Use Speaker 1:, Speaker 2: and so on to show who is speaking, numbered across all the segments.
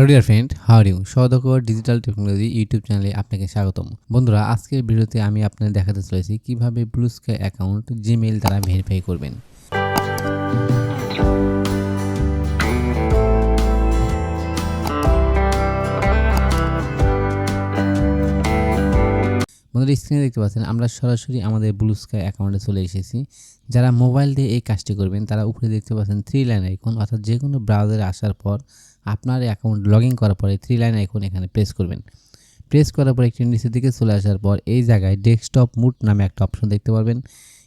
Speaker 1: Hello dear friend, how you? সদকর digital technology YouTube চ্যানেলে আপনাকে স্বাগতম। বন্ধুরা, আজকের ভিডিওতে আমি আপনাদের দেখাতে চলেছি কীভাবে ব্লু স্কাই অ্যাকাউন্ট জিমেইল দ্বারা ভেরিফাই করবেন। বন্ধুরা স্ক্রিনে দেখতে পাচ্ছেন, আমরা সরাসরি আমাদের ব্লু স্কাই অ্যাকাউন্টে চলে এসেছি। যারা মোবাইল দিয়ে এই কাজটি করবেন, তারা উপরে দেখতে পাচ্ছেন থ্রি লাইন আইকন অর্থাৎ যে কোনো ব্রাউজারে আসার পর আপনার অ্যাকাউন্ট লগ ইন করার পরে থ্রি লাইন আইকন এখানে প্রেস করবেন। প্রেস করার পর একটি নিচের দিকে চলে আসার পর এই জায়গায় ডেস্কটপ মুড নামে একটা অপশন দেখতে পারবেন।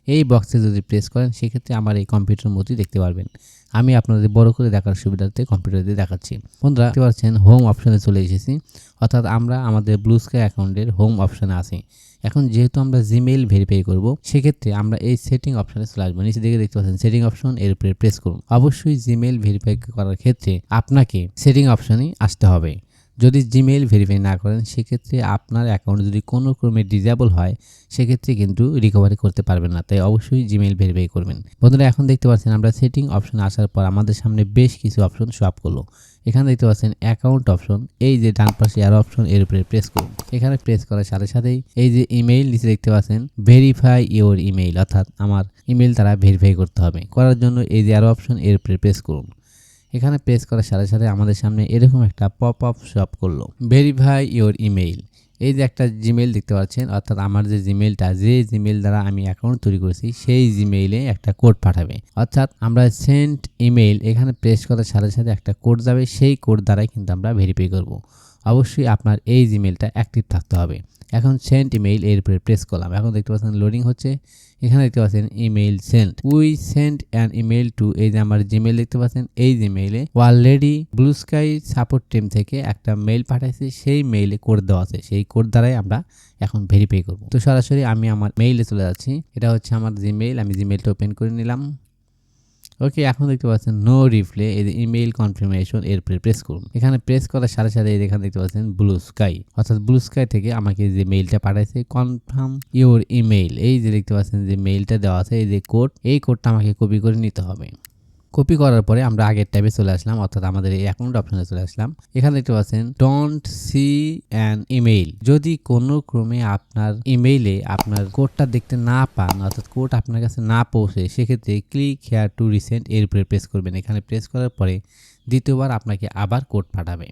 Speaker 1: এই বক্সে যদি প্রেস করেন, সেক্ষেত্রে আমার এই কম্পিউটার মতোই দেখতে পারবেন। আমি আপনাদের বড় করে দেখার সুবিধার্থে কম্পিউটার দিয়ে দেখাচ্ছি। বন্ধুরা, দেখতে পাচ্ছেন হোম অপশানে চলে এসেছি। অর্থাৎ আমরা আমাদের ব্লু স্কাই অ্যাকাউন্টের হোম অপশনে আছি। এখন যেহেতু আমরা জিমেইল ভেরিফাই করব, সেক্ষেত্রে আমরা এই সেটিং অপশানে চলে আসব। নিচে দিকে দেখতে পাচ্ছেন সেটিং অপশন এর উপরে প্রেস করুন। অবশ্যই জিমেইল ভেরিফাই করার ক্ষেত্রে আপনাকে সেটিং অপশনে আসতে হবে। যদি জিমেইল ভেরিফাই না করেন, সেক্ষেত্রে আপনার অ্যাকাউন্ট যদি কোনো ক্রমে ডিজেবল হয়, সেক্ষেত্রে কিন্তু রিকভারি করতে পারবেন না। তাই অবশ্যই জিমেইল ভেরিফাই করবেন। বন্ধুরা, এখন দেখতে পাচ্ছেন আমরা সেটিং অপশন আসার পর আমাদের সামনে বেশ কিছু অপশন শপ করল। এখানে দেখতে পাচ্ছেন অ্যাকাউন্ট অপশন এই যে ডান পাশে এয়ার অপশন এর উপরে প্রেস করুন। এখানে প্রেস করার সাথে সাথেই এই যে ইমেইল নিচে দেখতে পাচ্ছেন ভেরিফাই ইওর ইমেইল অর্থাৎ আমার ইমেইল তারা ভেরিফাই করতে হবে। করার জন্য এই যে আরও অপশন এর উপরে প্রেস করুন। এখানে প্রেস করার সাথে সাথে আমাদের সামনে এরকম একটা পপ আপ শপ করল। ভেরিফাই ইওর ইমেইল এই যে একটা জিমেইল দেখতে পাচ্ছেন, অর্থাৎ আমার যে জিমেইলটা যে জিমেইল দ্বারা আমি অ্যাকাউন্ট তৈরি করেছি, সেই জিমেইলে একটা কোড পাঠাবে। অর্থাৎ আমরা সেন্ট ইমেইল এখানে প্রেস করার সাথে সাথে একটা কোড যাবে, সেই কোড দ্বারাই কিন্তু আমরা ভেরিফাই করব। অবশ্যই আপনার এই জিমেইলটা অ্যাক্টিভ থাকতে হবে। এখন সেন্ট ইমেইল এর উপরে প্রেস করলাম। এখন দেখতে পাচ্ছেন লোডিং হচ্ছে। এখানে দেখতে পাচ্ছেন email sent we sent an email to এই যে আমার জিমেইল দেখতে পাচ্ছেন, এই জিমেইলে already blue sky support team থেকে একটা মেইল পাঠাইছে। সেই মেইলে কোড দেওয়া আছে। সেই কোড দ্বারাই আমরা এখন ভেরিফাই করব। তো সরাসরি আমি আমার মেইলে চলে যাচ্ছি। এটা হচ্ছে আমার জিমেইল আমি জিমেইলটা ওপেন করে নিলাম। ওকে এখন দেখতে পাচ্ছেন নো রিপ্লে এই যে ইমেইল কনফার্মেশন এর প্রেস করুন। এখানে প্রেস করার সাথে সাথে এখানে দেখতে পাচ্ছেন ব্লু স্কাই অর্থাৎ ব্লু স্কাই থেকে আমাকে যে মেইলটা পাঠাইছে কনফার্ম ইওর ইমেইল এই যে দেখতে পাচ্ছেন যে মেইলটা দেওয়া আছে, এই যে কোড এই কোডটা আমাকে কপি করে নিতে হবে। কপি করার পরে আমরা আগের ট্যাবে চলে আসলাম, অর্থাৎ আমাদের এই অ্যাকাউন্ট অপশনে চলে আসলাম। এখানে দেখতে পাচ্ছেন ডোন্ট সি অ্যান ইমেইল যদি কোনো ক্রমে আপনার ইমেইলে আপনার কোডটা দেখতে না পান, অর্থাৎ কোড আপনার কাছে না পৌঁছে, সেক্ষেত্রে ক্লিক হেয়ার টু রিসেন্ট এর উপরে প্রেস করবেন। এখানে প্রেস করার পরে দ্বিতীয়বার আপনাকে আবার কোড পাঠাবে।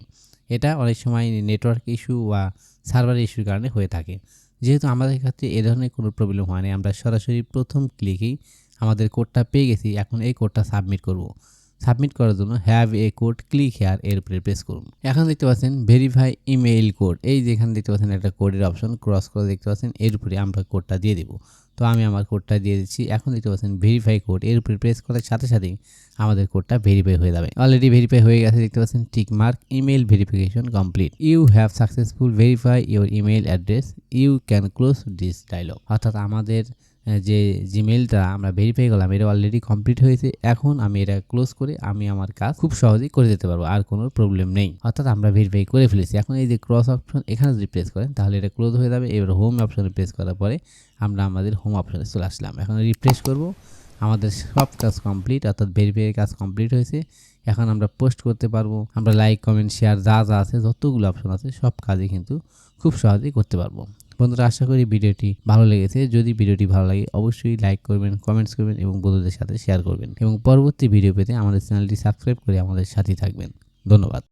Speaker 1: এটা অনেক সময় নেটওয়ার্ক ইস্যু বা সার্ভার ইস্যুর কারণে হয়ে থাকে। যেহেতু আমাদের ক্ষেত্রে এ ধরনের কোনো প্রবলেম হয়নি, আমরা সরাসরি প্রথম ক্লিকেই আমাদের কোডটা পেয়ে গেছি, এখন এই কোডটা সাবমিট করব। সাবমিট করার জন্য have a code click here এর উপরে প্রেস করুন। এখন দেখতে পাচ্ছেন ভেরিফাই ইমেইল কোড এই যে এখানে দেখতে পাচ্ছেন একটা কোডের অপশন ক্রস করে দেখতে পাচ্ছেন, এর উপরে আমরা কোডটা দিয়ে দেবো। তো আমি আমার কোডটা দিয়ে দিচ্ছি। এখন দেখতে পাচ্ছেন ভেরিফাই কোড এর উপরে প্রেস করার সাথে সাথেই আমাদের কোডটা ভেরিফাই হয়ে যাবে। অলরেডি ভেরিফাই হয়ে গেছে, দেখতে পাচ্ছেন tick mark email verification complete you have successful verify your email address you can close this dialog অর্থাৎ আমাদের যে জিমেলটা আমরা ভেরিফাই করলাম, এটা অলরেডি কমপ্লিট হয়েছে। এখন আমি এটা ক্লোজ করে আমি আমার কাজ খুব সহজেই করে দিতে পারব, আর কোনো প্রবলেম নেই। অর্থাৎ আমরা ভেরিফাই করে ফেলেছি। এখন এই যে ক্রস অপশন এখানে যদি প্রেস করেন, তাহলে এটা ক্লোজ হয়ে যাবে। এবার হোম অপশনে প্রেস করার পরে আমরা আমাদের হোম অপশনে চলে আসলাম। এখন রিফ্রেশ করব। আমাদের সব কাজ কমপ্লিট অর্থাৎ ভেরিফাই কাজ কমপ্লিট হয়েছে। এখন আমরা পোস্ট করতে পারব। আমরা লাইক কমেন্ট শেয়ার যা যা আছে, যতগুলো অপশন আছে, সব কাজই কিন্তু খুব সহজেই করতে পারব। বন্ধুরা, আশা করি ভিডিওটি ভালো লেগেছে। যদি ভিডিওটি ভালো লাগে, অবশ্যই লাইক করবেন কমেন্টস করবেন এবং বন্ধুদের সাথে শেয়ার করবেন। এবং পরবর্তী ভিডিও পেতে আমাদের চ্যানেলটি সাবস্ক্রাইব করে আমাদের সাথে থাকবেন। ধন্যবাদ।